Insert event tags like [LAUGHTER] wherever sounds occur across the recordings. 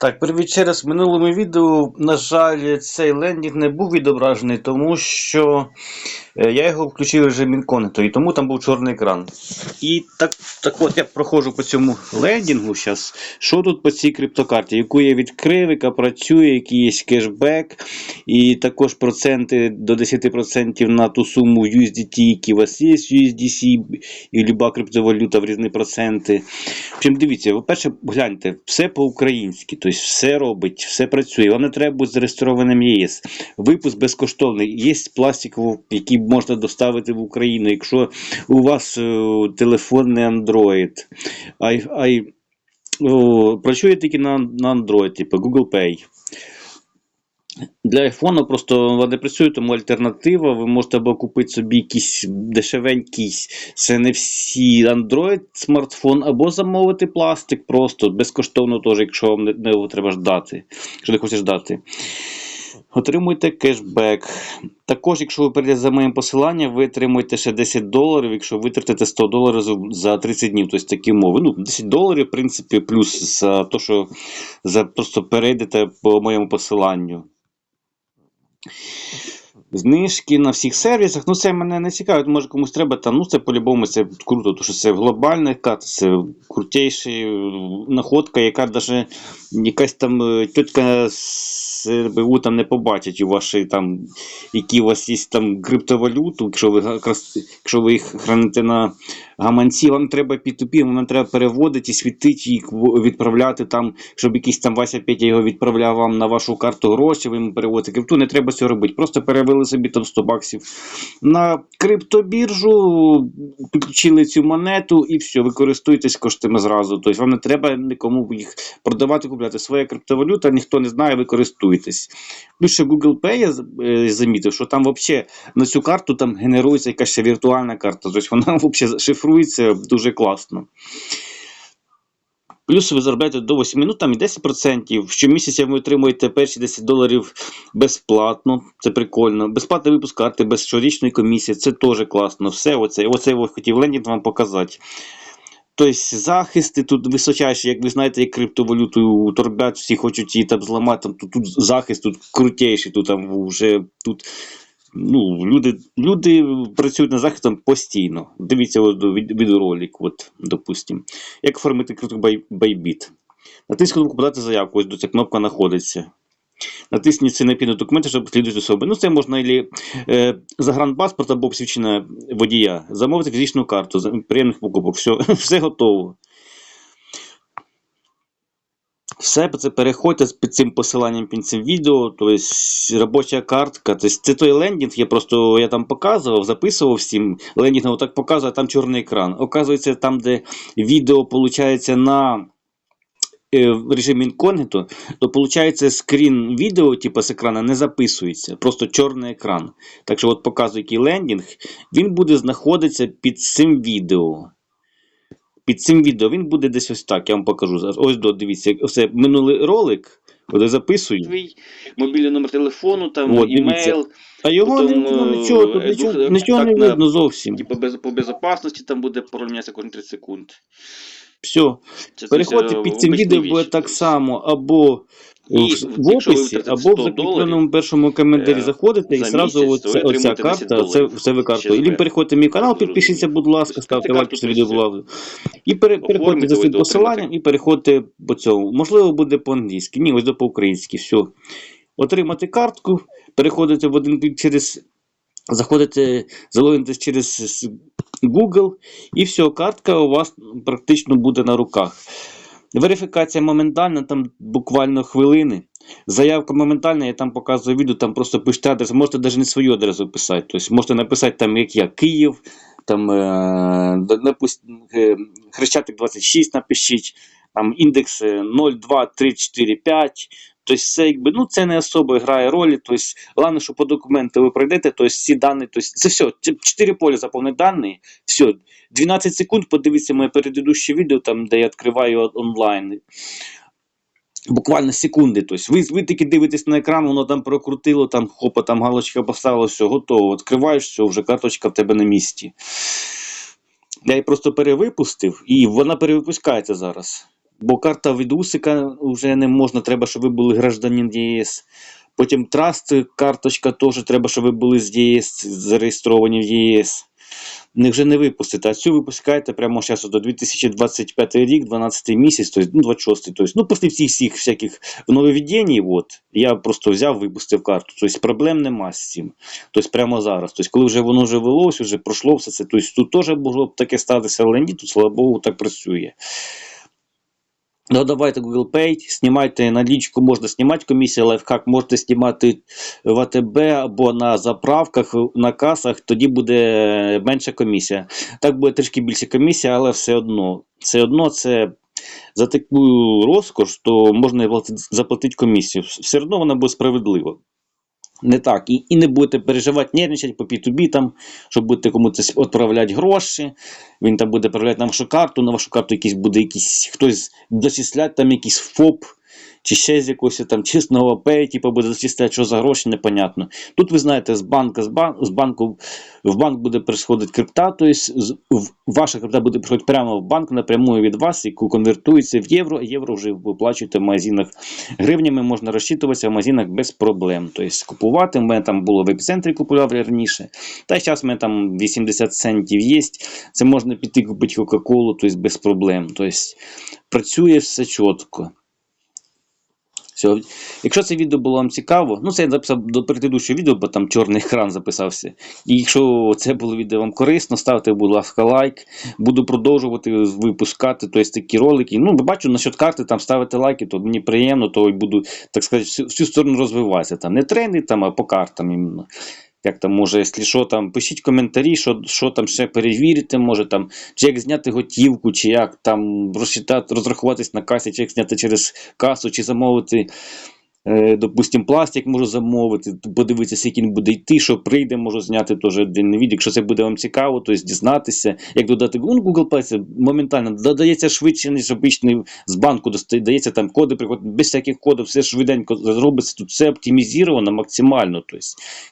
Так, привіт ще раз. В минулому відео, на жаль, цей лендінг не був відображений, тому що я його включив в режим інкогніто, і тому там був чорний екран. І так, так от я проходжу по цьому лендінгу зараз. Що тут по цій криптокарті, яку я відкрив, яка працює, який є кешбек, і також проценти до 10% на ту суму USDT, які у вас є, USDC і люба криптовалюта в різні проценти. В дивіться, по-перше, гляньте, все по-українськи, тобто все робить, все працює. Вам треба бути зареєстрованим ЄС. Випуск безкоштовний. Є пластиковий, який можна доставити в Україну. Якщо у вас е, телефон не Android, а, й- а й, о, працює тільки на, на Android, типу Google Pay. Для iPhone просто не працює, тому альтернатива. Ви можете або купити собі якийсь дешевенький, це не всі Android смартфон, або замовити пластик просто безкоштовно, теж, якщо вам не, не треба ждати, якщо не хочеш ждати. Отримуйте кешбек. Також, якщо ви перейдете за моїм посиланням, ви отримуєте ще 10 доларів, якщо витратите 100 доларів за- за 30 днів. Тобто такі умови. Ну, 10 доларів, в принципі, плюс за те, що за просто перейдете по моєму посиланню. Знижки на всіх сервісах. Ну, це мене не цікавить, може комусь треба та Ну, це по-любому це круто, тому що це глобальна це крутіша находка, яка даже якась там е, тітка з РБУ там не побачить у ваші там, які у вас є там криптовалюту, якщо ви якщо ви їх храните на гаманці, вам треба P2P, вам треба переводити, світити їх, відправляти там, щоб якийсь там Вася Петя його відправляв вам на вашу карту гроші, ви йому переводите крипту, не треба цього робити. Просто перевели собі там 100 баксів на криптобіржу, підключили цю монету і все, ви користуєтесь коштами зразу. Тобто вам не треба нікому їх продавати, купляти. Своя криптовалюта, ніхто не знає, ви користуєтесь. Плюс ще Google Pay я е, замітив, що там взагалі на цю карту там генерується якась віртуальна карта. Тобто вона взагалі шифрується дуже класно. Плюс ви заробляєте до 8 минут, там і 10%. Щомісяця ви отримуєте перші 10 доларів безплатно. Це прикольно. Безплатний випуск карти без щорічної комісії. Це теж класно. Все оце. Оце я хотів лендінг вам показати. Тобто захисти тут височайші, як ви знаєте, як криптовалюту торгать, всі хочуть її там зламати. Там, тут, тут захист тут крутейший, тут там вже тут. Ну, люди, люди працюють над захистом постійно. Дивіться от, від- відеоролик, от, допустим. Як оформити крипту Bybit. Натисніть кнопку подати заявку, ось до ця кнопка знаходиться. Натисніть ці необхідні документи, щоб слідувати особи. Ну, це можна і е, загранпаспорт або посвідчення водія, замовити фізичну карту, приємних покупок. Все, [LAUGHS] все готово. Все це переходьте під цим посиланням під цим відео, тобто робоча картка. Тобто, це той лендінг, я просто я там показував, записував всім. Лендінг не отак показує, а там чорний екран. Оказується, там, де відео виходить на е, режимі інкогніто, то виходить скрін відео, типу з екрана, не записується, просто чорний екран. Так що, от показую, який лендінг, він буде знаходитися під цим відео. Під цим відео він буде десь ось так, я вам покажу зараз. Ось до, дивіться, все минулий ролик, я записую. Твій мобільний номер телефону, там От, імейл. А його потім, не, ну, е, нічого, тут е, нічого, нічого так, не видно зовсім. Типа по безопасності там буде пароль кожні 30 секунд. Все. Це, це Переходьте під цим відео, буде так само, або І в, описі, або в закріпленому першому коментарі е, заходите і зразу місяць, оця, карта, це, це ви карту. Ілі переходьте в мій канал, підпишіться, будь ласка, ставте лайк, то відео було. І пере, переходьте за цим посиланням і переходьте по цьому. Можливо, буде по-англійськи. Ні, ось до по-українськи. Все. Отримати картку, переходите в один клік через. Заходите, залогінтесь через Google, і все, картка у вас практично буде на руках. Верифікація моментальна, там буквально хвилини. Заявка моментальна, я там показую відео, там просто пишете адрес, можете навіть не свою адресу писати. Тобто можете написати там, як я, Київ, там, е, е, Хрещатик 26 напишіть, там індекс е, 0, 2, 3, 4, 5. Тобто це, якби, ну, це не особо грає ролі. Тобто, головне, що по документу ви пройдете, тобто всі дані, тобто, це все, 4 поля заповнить дані, все, 12 секунд, подивіться моє предыдущее відео, там, де я відкриваю онлайн. Буквально секунди. Тобто, ви, ви таки дивитесь на екран, воно там прокрутило, там хопа, там галочка поставила, все, готово. Відкриваєш, все, вже карточка в тебе на місці. Я її просто перевипустив, і вона перевипускається зараз. Бо карта від Усика вже не можна, треба, щоб ви були гражданин ЄС. Потім траст карточка теж треба, щоб ви були з ЄС, зареєстровані в ЄС. Не вже не випустите, а цю випускаєте прямо зараз до 2025 рік, 12 місяць, тобто, ну, 26, тобто, ну, після всіх всіх всяких нововведень, от, я просто взяв, випустив карту. Тобто проблем нема з цим. Тобто прямо зараз. Тобто, коли вже воно вже велось, вже пройшло все це, тобто тут теж могло б таке статися, але ні, тут, слава Богу, так працює. Ну, давайте Google Pay, знімайте налічку, можна знімати комісію, лайфхак, можете знімати в АТБ або на заправках, на касах, тоді буде менша комісія. Так буде трішки більше комісія, але все одно. Все одно це за таку розкош, то можна заплатити комісію. Все одно вона буде справедлива. Не так. І, і не будете переживати, нервничати по P2B, там, щоб будете комусь відправляти гроші. Він там буде переправляти на вашу карту, на вашу карту якийсь буде якийсь хтось дочислять там якийсь ФОП, чи ще з якогось там чесного пей, типу буде зачисляти, що за гроші, непонятно. Тут ви знаєте, з банка, з, бан, з банку в банк буде приходити крипта, тобто з- ваша крипта буде приходити прямо в банк напряму від вас, яку конвертується в євро, а євро вже ви оплачуєте в магазинах гривнями, можна розчитуватися в магазинах без проблем. Тобто купувати, в мене там було в епіцентрі купував раніше, та зараз в мене там 80 центів є, це можна піти купити Кока-Колу, тобто без проблем. Тобто працює все чітко. Все. Якщо це відео було вам цікаво, ну це я записав до предыдущого відео, бо там чорний екран записався. І якщо це було відео вам корисно, ставте, будь ласка, лайк. Буду продовжувати випускати тобто, такі ролики. Ну, бачу, насчет карти там ставити лайки, то мені приємно, то буду, так сказати, всю, сторону розвиватися. Там не тренди, там, а по картам іменно. Як там, може, якщо що, там, пишіть коментарі, що, що там ще перевірити, може там, чи як зняти готівку, чи як там розрахуватись на касі, чи як зняти через касу, чи замовити, допустим, пластик можу замовити, подивитися, скільки він буде йти, що прийде, можу зняти теж один відео. Якщо це буде вам цікаво, то дізнатися, як додати ну, Google Pay, це моментально додається швидше, ніж обичний з банку достає- дається там коди, приходять без всяких кодів, все швиденько зробиться, тут все оптимізовано максимально. Тобто,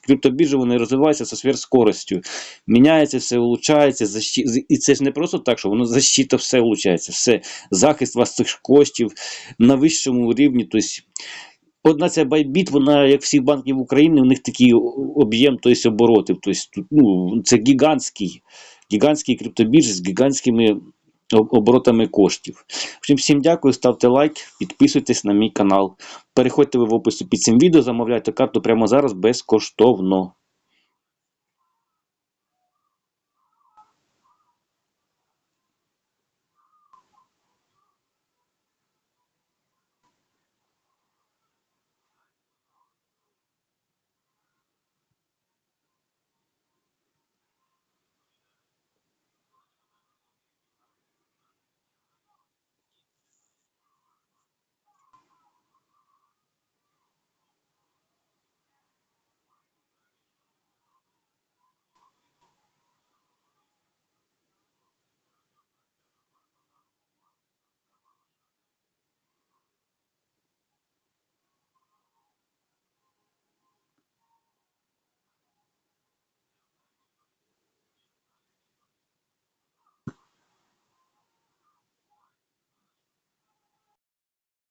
криптобіржі вони розвиваються зі сверхскоростю. Міняється все, улучшається, защи... і це ж не просто так, що воно защита все улучшається, все, захист вас цих коштів на вищому рівні. Тобто, одна ця байбіт, вона, як всіх банків України, у них такий об'єм, тобто оборотів. Тобто, ну, це гігантський, гігантський криптобірж з гігантськими оборотами коштів. Всім, всім дякую, ставте лайк, підписуйтесь на мій канал. Переходьте ви в описі під цим відео, замовляйте карту прямо зараз безкоштовно.